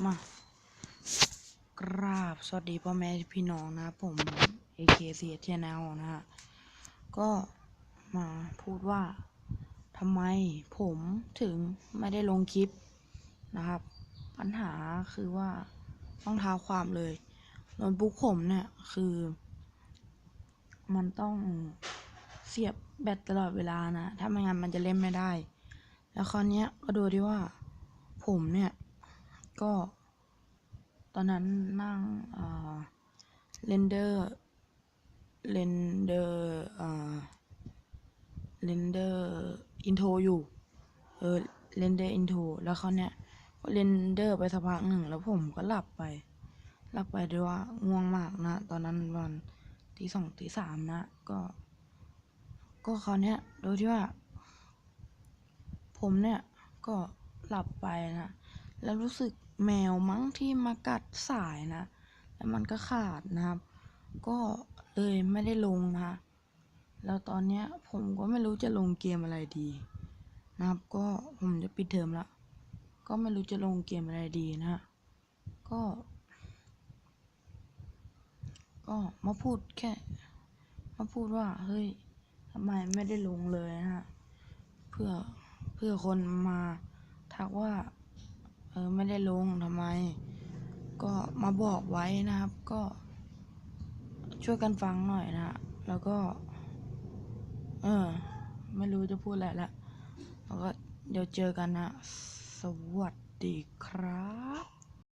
มากราบสวัสดีพ่อแม่พี่น้องนะผม AK เสียเทียนแนวนะฮะ ก็มาพูดว่าทำไมผมถึงไม่ได้ลงคลิปนะครับ ปัญหาคือว่าต้องท้าความเลยโน้ตบุ๊กผมเนี่ยคือ มันต้องเสียบแบตตลอดเวลานะ ถ้าไม่งั้นมันจะเล่นไม่ได้ แล้วคราวนี้ก็ดูที่ว่าผมเนี่ย ก็ ตอนนั้นนั่งเรนเดอร์เรนเดอร์เรนเดอร์อินโทรอยู่ เออเรนเดอร์อินโทรแล้วเขาเนี่ยก็เรนเดอร์ไปสักพักหนึ่งแล้วผมก็หลับไป หลับไปด้วยว่าง่วงมากนะ ตอนนั้นวันตีสองตีสามนะ ก็ ก็คราเนี้ยโดยที่ว่า ผมเนี่ยก็หลับไปนะ แล้วรู้สึกแมวมั้งที่มากัดสายนะ แล้วมันก็ขาดนะครับ ก็เลยไม่ได้ลงนะ แล้วตอนเนี้ยผมก็ไม่รู้จะลงเกมอะไรดี นะครับ ก็ผมจะปิดเทอมล้วก็ไม่รู้จะลงเกมอะไรดีนะฮะก็ ก็มาพูดแค่ มาพูดว่า เฮ้ยทำไมไม่ได้ลงเลยนะฮะ เพื่อ เพื่อคนมาทักว่า เออไม่ได้ลงทำไม ก็มาบอกไว้นะครับ ก็ ช่วยกันฟังหน่อยนะแล้วก็ เออ ไม่รู้จะพูดอะไรละแล้วก็เดี๋ยวเจอกันนะ สวัสดีครับ